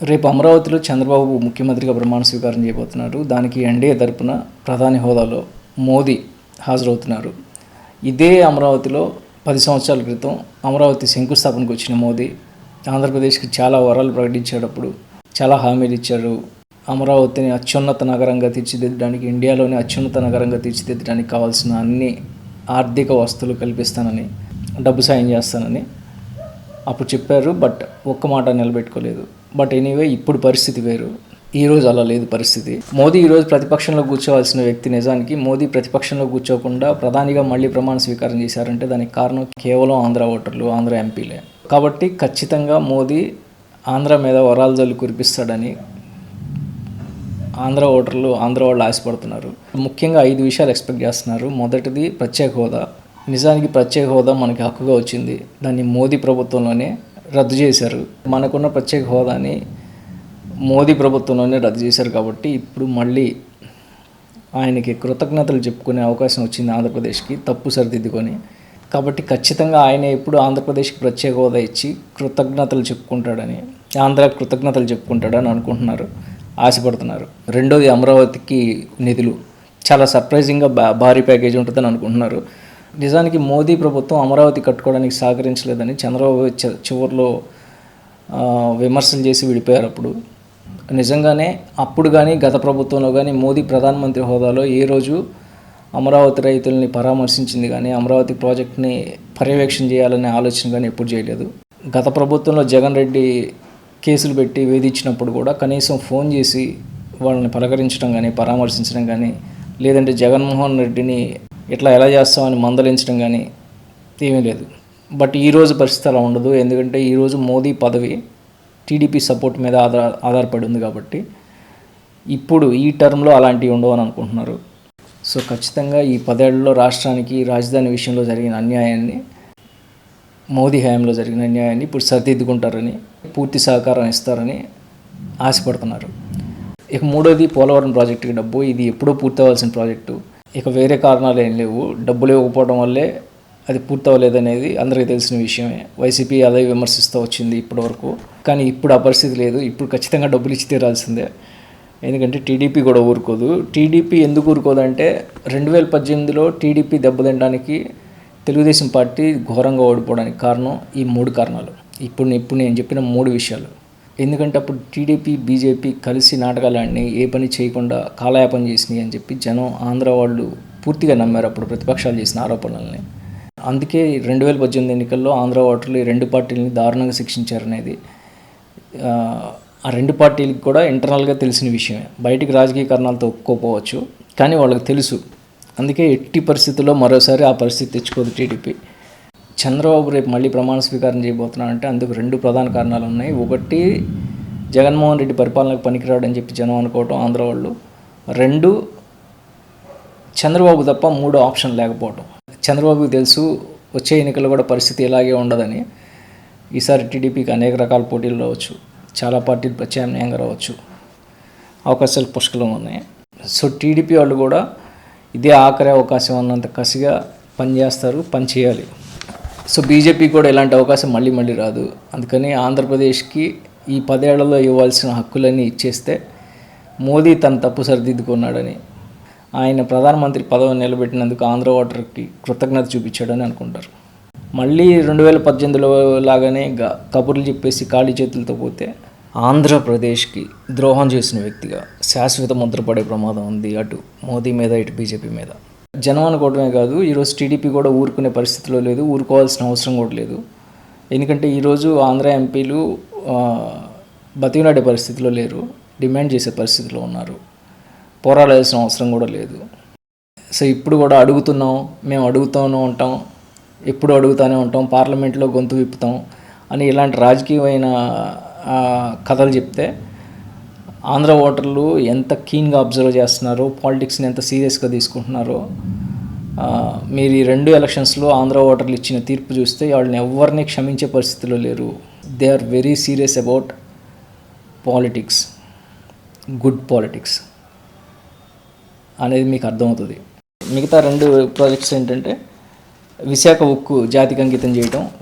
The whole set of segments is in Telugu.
రేపు అమరావతిలో చంద్రబాబు ముఖ్యమంత్రిగా ప్రమాణ స్వీకారం చేయబోతున్నారు. దానికి ఎన్డీఏ తరపున ప్రధాని హోదాలో మోదీ హాజరవుతున్నారు. ఇదే అమరావతిలో పది సంవత్సరాల క్రితం అమరావతి శంకుస్థాపనకు వచ్చిన మోదీ ఆంధ్రప్రదేశ్కి చాలా వరాలు ప్రకటించేటప్పుడు చాలా హామీలు ఇచ్చారు. అమరావతిని అత్యున్నత నగరంగా తీర్చిదిద్దడానికి ఇండియాలోని అత్యున్నత నగరంగా తీర్చిదిద్దడానికి కావాల్సిన అన్ని ఆర్థిక వస్తువులు కల్పిస్తానని డబ్బు సాయం చేస్తానని అప్పుడు చెప్పారు. బట్ ఒక్క మాట నిలబెట్టుకోలేదు. బట్ ఎనీవే ఇప్పుడు పరిస్థితి వేరు. ఈ రోజు అలా లేదు పరిస్థితి. మోదీ ఈరోజు ప్రతిపక్షంలో కూర్చోవాల్సిన వ్యక్తి నిజానికి మోదీ ప్రతిపక్షంలో కూర్చోకుండా ప్రధానిగా మళ్ళీ ప్రమాణ స్వీకారం చేశారంటే దానికి కారణం కేవలం ఆంధ్ర ఓటర్లు ఆంధ్ర ఎంపీలే. కాబట్టి ఖచ్చితంగా మోదీ ఆంధ్ర మీద వరాలు జల్లు కురిపిస్తాడని ఆంధ్ర ఓటర్లు ఆంధ్ర వాళ్ళు ఆశపడుతున్నారు. ముఖ్యంగా ఐదు విషయాలు ఎక్స్పెక్ట్ చేస్తున్నారు. మొదటిది ప్రత్యేక హోదా. నిజానికి ప్రత్యేక హోదా మనకి హక్కుగా వచ్చింది. దాన్ని మోదీ ప్రభుత్వంలోనే రద్దు చేశారు. మనకున్న ప్రత్యేక హోదాని మోదీ ప్రభుత్వంలోనే రద్దు చేశారు కాబట్టి ఇప్పుడు మళ్ళీ ఆయనకి కృతజ్ఞతలు చెప్పుకునే అవకాశం వచ్చింది ఆంధ్రప్రదేశ్కి తప్పు సరిదిద్దుకొని. కాబట్టి ఖచ్చితంగా ఆయన ఎప్పుడు ఆంధ్రప్రదేశ్కి ప్రత్యేక హోదా ఇచ్చి కృతజ్ఞతలు చెప్పుకుంటాడని ఆంధ్ర కృతజ్ఞతలు చెప్పుకుంటాడని అనుకుంటున్నారు ఆశపడుతున్నారు. రెండోది అమరావతికి నిధులు. చాలా సర్ప్రైజింగ్గా బా భారీ ప్యాకేజ్ ఉంటుందని అనుకుంటున్నారు. నిజానికి మోదీ ప్రభుత్వం అమరావతి కట్టుకోవడానికి సహకరించలేదని చంద్రబాబు చివరిలో విమర్శలు చేసి విడిపోయారు అప్పుడు. నిజంగానే అప్పుడు కానీ గత ప్రభుత్వంలో కానీ మోదీ ప్రధానమంత్రి హోదాలో ఏ రోజు అమరావతి రైతుల్ని పరామర్శించింది కానీ అమరావతి ప్రాజెక్ట్ని పర్యవేక్షణ చేయాలనే ఆలోచన కానీ ఎప్పుడు చేయలేదు. గత ప్రభుత్వంలో జగన్ రెడ్డి కేసులు పెట్టి వేధించినప్పుడు కూడా కనీసం ఫోన్ చేసి వాళ్ళని పలకరించడం కానీ పరామర్శించడం కానీ లేదంటే జగన్మోహన్ రెడ్డిని ఇట్లా ఎలా చేస్తామని మందలించడం కానీ ఏమీ లేదు. బట్ ఈరోజు పరిస్థితి అలా ఉండదు. ఎందుకంటే ఈరోజు మోదీ పదవి టీడీపీ సపోర్ట్ మీద ఆధార ఆధారపడి ఉంది కాబట్టి ఇప్పుడు ఈ టర్మ్లో అలాంటివి ఉండవు అని అనుకుంటున్నారు. సో ఖచ్చితంగా ఈ పదేళ్ళలో రాష్ట్రానికి రాజధాని విషయంలో జరిగిన అన్యాయాన్ని మోదీ హయాంలో జరిగిన అన్యాయాన్ని ఇప్పుడు సరిదిద్దుకుంటారని పూర్తి సహకారం ఇస్తారని ఆశపడుతున్నారు. ఇక మూడోది పోలవరం ప్రాజెక్టుకి డబ్బు. ఇది ఎప్పుడో పూర్తవలసిన ప్రాజెక్టు. ఇక వేరే కారణాలు ఏం లేవు. డబ్బులు ఇవ్వకపోవడం వల్లే అది పూర్తవలేదనేది అందరికీ తెలిసిన విషయమే. వైసీపీ అదే విమర్శిస్తూ వచ్చింది ఇప్పటివరకు. కానీ ఇప్పుడు ఆ పరిస్థితి లేదు. ఇప్పుడు ఖచ్చితంగా డబ్బులు ఇచ్చి తీరాల్సిందే. ఎందుకంటే టీడీపీ కూడా ఊరుకోదు. టీడీపీ ఎందుకు ఊరుకోదంటే రెండు వేల పద్దెనిమిదిలో టీడీపీ దెబ్బతినడానికి తెలుగుదేశం పార్టీ ఘోరంగా ఓడిపోవడానికి కారణం ఈ మూడు కారణాలు. ఇప్పుడు ఇప్పుడు నేను చెప్పిన మూడు విషయాలు. ఎందుకంటే అప్పుడు టీడీపీ బీజేపీ కలిసి నాటకాలు ఏ పని చేయకుండా కాలయాపన చేసినాయి అని చెప్పి జనం ఆంధ్ర వాళ్ళు పూర్తిగా నమ్మారు అప్పుడు ప్రతిపక్షాలు చేసిన ఆరోపణలని. అందుకే రెండు వేల పద్దెనిమిది ఎన్నికల్లో ఆంధ్ర ఓటర్లు ఈ రెండు పార్టీలని దారుణంగా శిక్షించారనేది ఆ, ఆ రెండు పార్టీలకు కూడా ఇంటర్నల్గా తెలిసిన విషయమే. బయటికి రాజకీయ కారణాలతో ఒప్పుకోపోవచ్చు కానీ వాళ్ళకి తెలుసు. అందుకే ఎట్టి పరిస్థితుల్లో మరోసారి ఆ పరిస్థితి తెచ్చుకోదు టీడీపీ. చంద్రబాబు రేపు మళ్ళీ ప్రమాణ స్వీకారం చేయబోతున్నారంటే అందుకు రెండు ప్రధాన కారణాలు ఉన్నాయి. ఒకటి జగన్మోహన్ రెడ్డి పరిపాలనకు పనికిరాడని చెప్పి జనం అనుకోవటం ఆంధ్ర వాళ్ళు. రెండు చంద్రబాబు తప్ప మూడో ఆప్షన్ లేకపోవటం. చంద్రబాబుకి తెలుసు వచ్చే ఎన్నికల్లో కూడా పరిస్థితి ఇలాగే ఉండదని. ఈసారి టీడీపీకి అనేక రకాల పోటీలు రావచ్చు. చాలా పార్టీలు ప్రత్యామ్నాయంగా రావచ్చు. అవకాశాలు పుష్కలం ఉన్నాయి. సో టీడీపీ వాళ్ళు కూడా ఇదే ఆఖరి అవకాశం అన్నంత కసిగా పనిచేస్తారు పని చేయాలి సో బీజేపీ కూడా ఇలాంటి అవకాశం మళ్ళీ మళ్ళీ రాదు. అందుకని ఆంధ్రప్రదేశ్కి ఈ పదేళ్ళలో ఇవ్వాల్సిన హక్కులన్నీ ఇచ్చేస్తే మోదీ తన తప్పు సరిదిద్దుకున్నాడని ఆయన ప్రధానమంత్రి పదవి నిలబెట్టినందుకు ఆంధ్ర ఓటర్కి కృతజ్ఞత చూపించాడని అనుకుంటారు. మళ్ళీ రెండు వేల పద్దెనిమిదిలో లాగానే గ- కబుర్లు చెప్పేసి ఖాళీ చేతులతో పోతే ఆంధ్రప్రదేశ్కి ద్రోహం చేసిన వ్యక్తిగా శాశ్వత ముద్రపడే ప్రమాదం ఉంది అటు మోదీ మీద ఇటు బీజేపీ మీద. జనం అనుకోవడమే కాదు ఈరోజు టీడీపీ కూడా ఊరుకునే పరిస్థితిలో లేదు ఊరుకోవాల్సిన అవసరం కూడా లేదు. ఎందుకంటే ఈరోజు ఆంధ్ర ఎంపీలు బతికినాడే పరిస్థితిలో లేరు డిమాండ్ చేసే పరిస్థితిలో ఉన్నారు. పోరాడాల్సిన అవసరం కూడా లేదు. సో ఇప్పుడు కూడా అడుగుతున్నాం మేము అడుగుతూనే ఉంటాం ఎప్పుడు అడుగుతూనే ఉంటాం పార్లమెంట్లో గొంతు విప్పుతాం అని ఇలాంటి రాజకీయమైన కథలు చెప్తే ఆంధ్ర ఓటర్లు ఎంత కీన్గా అబ్జర్వ్ చేస్తున్నారో పాలిటిక్స్ని ఎంత సీరియస్గా తీసుకుంటున్నారో మీరు ఈ రెండు ఎలక్షన్స్లో ఆంధ్ర ఓటర్లు ఇచ్చిన తీర్పు చూస్తే వాళ్ళని ఎవరిని క్షమించే పరిస్థితిలో లేరు. They are very serious about politics good politics అనేది మీకు అర్థమవుతుంది. మిగతా రెండు ప్రాజెక్ట్స్ ఏంటంటే విశాఖ ఉక్కు జాతికి అంకితం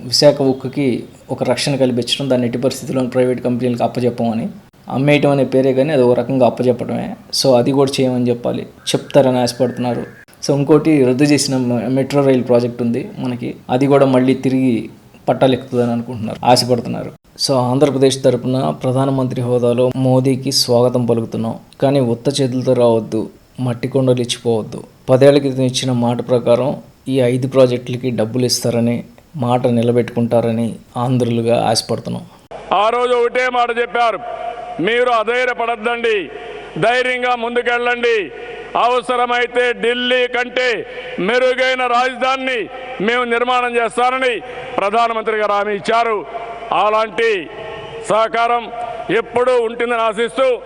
విశాఖ ఉక్కుకి ఒక రక్షణ కల్పించడం దాన్ని ఎట్టి పరిస్థితుల్లో ప్రైవేట్ కంపెనీలకు అప్పచెప్పమని అమ్మేయటం అనే పేరే కానీ అది ఒక రకంగా అప్పచెప్పడమే సో అది కూడా చేయమని చెప్పాలి. చెప్తారని ఆశపడుతున్నారు. సో ఇంకోటి రద్దు చేసిన మెట్రో రైల్ ప్రాజెక్ట్ ఉంది మనకి. అది కూడా మళ్ళీ తిరిగి పట్టాలెక్కుతుందని అనుకుంటున్నారు ఆశపడుతున్నారు. సో ఆంధ్రప్రదేశ్ తరపున ప్రధానమంత్రి హోదాలో మోదీకి స్వాగతం పలుకుతున్నాం. కానీ ఉత్త చేతులతో రావద్దు మట్టి కొండలు ఇచ్చిపోవద్దు. పదేళ్ళ క్రితం ఇచ్చిన మాట ప్రకారం ఈ ఐదు ప్రాజెక్టులకి డబ్బులు ఇస్తారని మాట నిలబెట్టుకుంటారని ఆంధ్రులుగా ఆశపడుతున్నాం. ఆ రోజు ఒకటే మాట చెప్పారు. మీరు అధైర్యపడద్దండి. ధైర్యంగా ముందుకెళ్ళండి. అవసరమైతే ఢిల్లీ కంటే మెరుగైన రాజధానిని మేము నిర్మాణం చేస్తానని ప్రధానమంత్రి గారు హామీ ఇచ్చారు. అలాంటి సహకారం ఎప్పుడూ ఉంటుందని ఆశిస్తూ